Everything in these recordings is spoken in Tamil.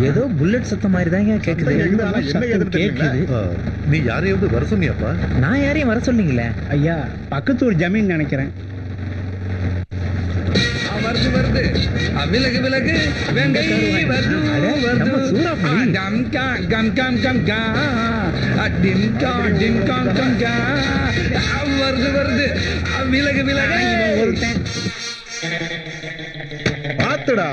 ஏதோ புல்லட் சத்தம் மாதிரி தாங்க கேக்குது. கேக்குது. நீ யாரையாவது வர சொன்னியாப்பா? நான் யாரையும் வர சொன்னீங்களே ஐயா பக்கத்து ஒரு ஜமீன் நினைக்கிறேன். வருது வருது. விலகு விலகு. வெங்கை வருது வருது கம் கம் கம் கா. ஆ, டிம் கா, டிம் காம் கம் கா. வருது வருது. விலகு விலகு பாத்துடா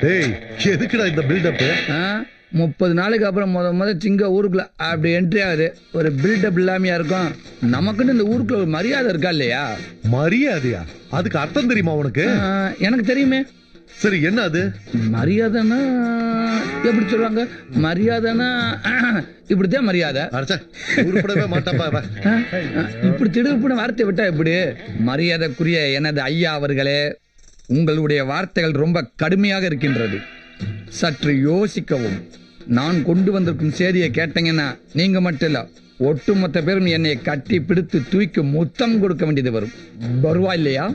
டேய் எதுக்குடா இந்த பில்டப் முப்பது நாளைக்கு அப்புறம் முத முத சிங்க ஊருக்குள்ள அப்படி என்ட்ரி ஆகுது. ஒரு பில்டப் இல்லாமையா இருக்கும். நமக்குன்னு இந்த ஊருக்குள்ள ஒரு மரியாதை இருக்கா இல்லையா? மரியாதையா? அதுக்கு அர்த்தம் தெரியுமா உனக்கு? எனக்கு தெரியுமே. சரி என்ன அது? மரியாதைன்னா எப்படி சொல்லுவாங்க? மரியாதைன்னா இப்படித்தான் மரியாதை. உருப்படவே மாட்டாப்பா இப்படி திடுப்புன வார்த்தை விட்டா எப்படி? மரியாதைக்குரிய எனது ஐயா அவர்களே உங்களுடைய வார்த்தைகள் ரொம்ப கடுமையாக இருக்கின்றது. சற்று யோசிக்கவும். நான் கொண்டு வந்திருக்கும் செய்தியை கேட்டீங்கன்னா நீங்க மட்டும் இல்ல ஒட்டுமொத்த பேரும் என்னை கட்டி பிடித்து தூக்கி முத்தம் கொடுக்க வேண்டியது வரும். வருவா இல்லையா?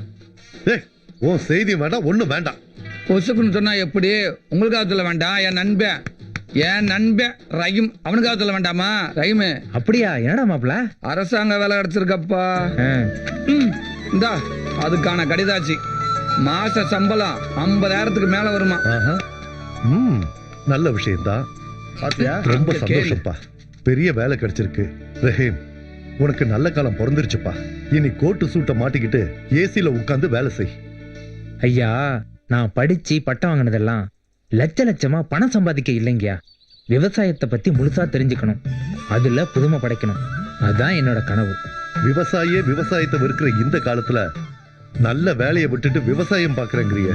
உன் செய்தி வேண்டாம் ஒண்ணும் வேண்டாம். பொசுக்குன்னு சொன்னா எப்படி? உங்களுக்காக சொல்ல வேண்டாம் என் நண்பன் என் நண்பன் ரஹீம். அவனுக்காக சொல்ல வேண்டாமா? ரஹீம். அப்படியா? என்னடா மாப்ள அரசாங்க வேலை கிடைச்சிருக்கப்பா. இந்தா அதுக்கான கடிதாச்சு. மாச சம்பளம் ஐம்பதாயிரத்துக்கு மேல வருமா? நல்ல விஷயம்தான் பாத்தியா? ரொம்ப. சந்தோஷப்பா பெரிய வேலை கிடைச்சிருக்கு. ரஹீம் உனக்கு நல்ல காலம் பிறந்துருச்சுப்பா. இனி கோட்டு சூட்டை மாட்டிக்கிட்டு ஏசில உட்கார்ந்து வேலை செய். ஐயா நான் படிச்சு பட்டம் வாங்கினதெல்லாம் லட்ச லட்சமா பணம் சம்பாதிக்க இல்லைங்கயா விவசாயத்தை பத்தி முழுசா தெரிஞ்சுக்கணும். அதுல புதுமை படைக்கணும். அதான் என்னோட கனவு. விவசாயியே விவசாயத்தை வெறுக்கிற இந்த காலத்துல நல்ல வேலையை விட்டுட்டு விவசாயம் பாக்குறேங்கிறிய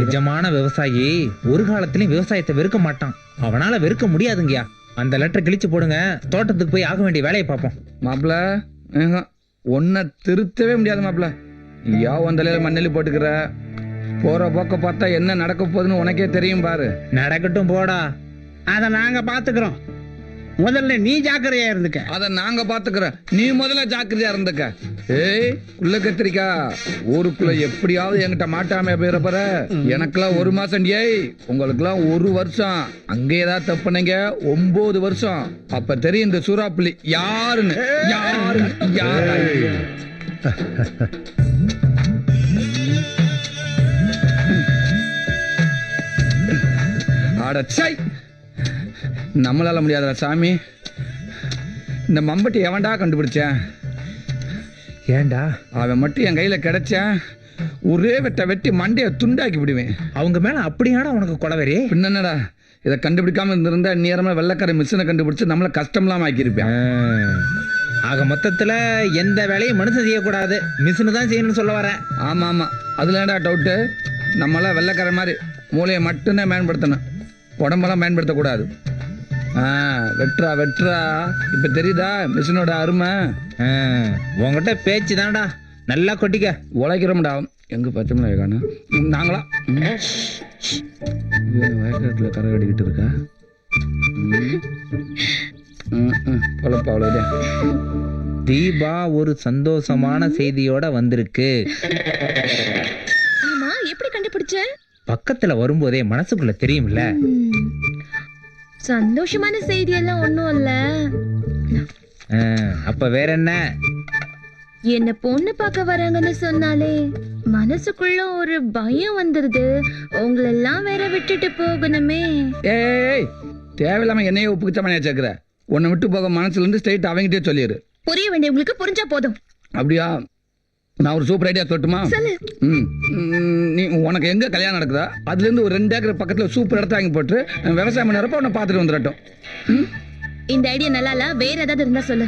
நிஜமான விவசாயி ஒரு காலத்திலயும் விவசாயத்தை வெறுக்க மாட்டான். அவனால வெறுக்க முடியாதுங்கயா அந்த லெட்டர் கிழிச்சு போடுங்க. தோட்டத்துக்கு போய் ஆக வேண்டிய வேலையை பார்ப்போம். மாப்பிள உன்னை திருத்தவே முடியாது மாப்பிள யா உன் தலையில மண்ணெல்லி போட்டுக்கிற? போற போக்க பார்த்தா என்ன நடக்க போகுதுன்னு உனக்கே தெரியும் பாரு. நடக்கட்டும் போடா. அதை நாங்க பாத்துக்கிறோம். முதல்ல நீ ஜாக்கிரதையா இருந்துக்க. அத நாங்க பாத்துக்கிறோம். நீ முதல்ல ஜாக்கிரதையா இருந்துக்க. ஏய் உள்ள கத்திரிக்கா. ஊருக்குள்ள எப்படியாவது என்கிட்ட மாட்டாம போயிட போற? எனக்கெல்லாம் ஒரு மாசம் ஏய் உங்களுக்கெல்லாம் ஒரு வருஷம். அங்க ஏதாவது தப்புனீங்க ஒன்பது வருஷம். அப்ப தெரியும் இந்த சூறாப்புலி யாருன்னு. யாருன்னு. யாரு அடச்சை நம்மளால முடியாதுடா சாமி. இந்த மம்பட்டி எவன்டா கண்டுபிடிச்சேன்? ஏன்டா? அவன் மட்டும் என் கையில கிடைச்சான். ஒரே வெட்ட வெட்டி மண்டைய துண்டாக்கி விடுவேன். அவங்க மேல அப்படியாடா உனக்கு பின்ன என்னடா? இதை கண்டுபிடிக்காம இருந்திருந்தா நேரமா வெள்ளக்கார மிஷினை கண்டுபிடிச்சு நம்மள கஷ்டம்லாம் ஆக்கியிருப்பேன் ஆக மொத்தத்துல எந்த வேலையும் மனுஷன் செய்யக்கூடாது. மிஷினு தான் செய்யணும்னு சொல்ல வரேன். ஆமா ஆமா. அதுல டவுட்டு நம்மளாம் வெள்ளைக்கார மாதிரி மூளையை மட்டும்தான் பயன்படுத்தணும் உடம்பெல்லாம் பயன்படுத்தக்கூடாது ஆ வெட்டுறா வெட்டுறா. இப்ப தெரியுதா மிஷினோட அருமை? ஆ, உன்கிட்ட பேச்சு தான்டா. நல்லா கொட்டிக்க. உழைக்கிறோம்டா. எங்க பச்சை மிளகாய் காணும் நாங்களா? வயக்காட்டுல கரை கட்டிக்கிட்டு இருக்கா. பொழப்பு அவ்வளவுதான். தீபா ஒரு சந்தோஷமான செய்தியோட வந்திருக்கு. ஆமா எப்படி கண்டுபிடிச்ச? பக்கத்துல வரும்போதே மனசுக்குள்ள தெரியும்ல. சந்தோஷமான செய்தி எல்லாம் ஒண்ணும் இல்ல. அப்ப வேற என்ன? என்ன பொண்ணு பார்க்க வராங்கன்னு சொன்னாலே மனசுக்குள்ள ஒரு பயம் வந்துருது. உங்களெல்லாம் வேற விட்டுட்டு போகணுமே. ஏய் தேவையில்லாம என்னையே உப்புக்குச்சமனையா சேர்க்கிற உன்னை விட்டு போக மனசுல இருந்து ஸ்ட்ரைட் அவங்கிட்டே சொல்லிடு. புரிய வேண்டியவங்களுக்கு புரிஞ்சா போதும். அப்படியா? நான் ஒரு சூப்பர் ஐடியா சொல்லட்டுமா நீ உனக்கு எங்க கல்யாணம் நடக்குதா? அதுல இருந்து ஒரு ரெண்டு ஏக்கர் பக்கத்துல சூப்பர் இடத்த வாங்கி போட்டு விவசாயம் பண்ணுறப்ப உன்னை பார்த்துட்டு வந்துடட்டும் ம்? இந்த ஐடியா நல்லா இல்ல? வேற ஏதாவது இருந்தா சொல்லு.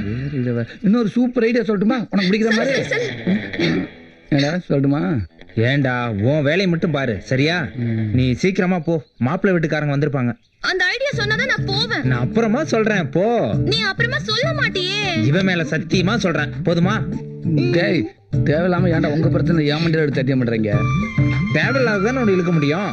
இன்னொரு சூப்பர் ஐடியா சொல்லட்டுமா? உனக்கு பிடிக்கிற மாதிரி? சொல்லட்டுமா? ஏன்டா உன் வேலையை மட்டும் பாரு சரியா? நீ சீக்கிரமா போ. மாப்பிள்ளை வீட்டுக்காரங்க வந்திருப்பாங்க. அந்த ஐடியா சொன்னாதான் நான் போவேன். நான் அப்புறமா சொல்றேன் போ. நீ அப்புறமா சொல்ல மாட்டியே. இவன் மேல சத்தியமா சொல்றேன். போதுமா? டேய் தேவையில்லாம ஏன்டா உங்க பிரச்சனை ஏன் மண்டியில் எடுத்து தட்டிய பண்றீங்க தேவையில்லாத தானே உன்னை இழுக்க முடியும்?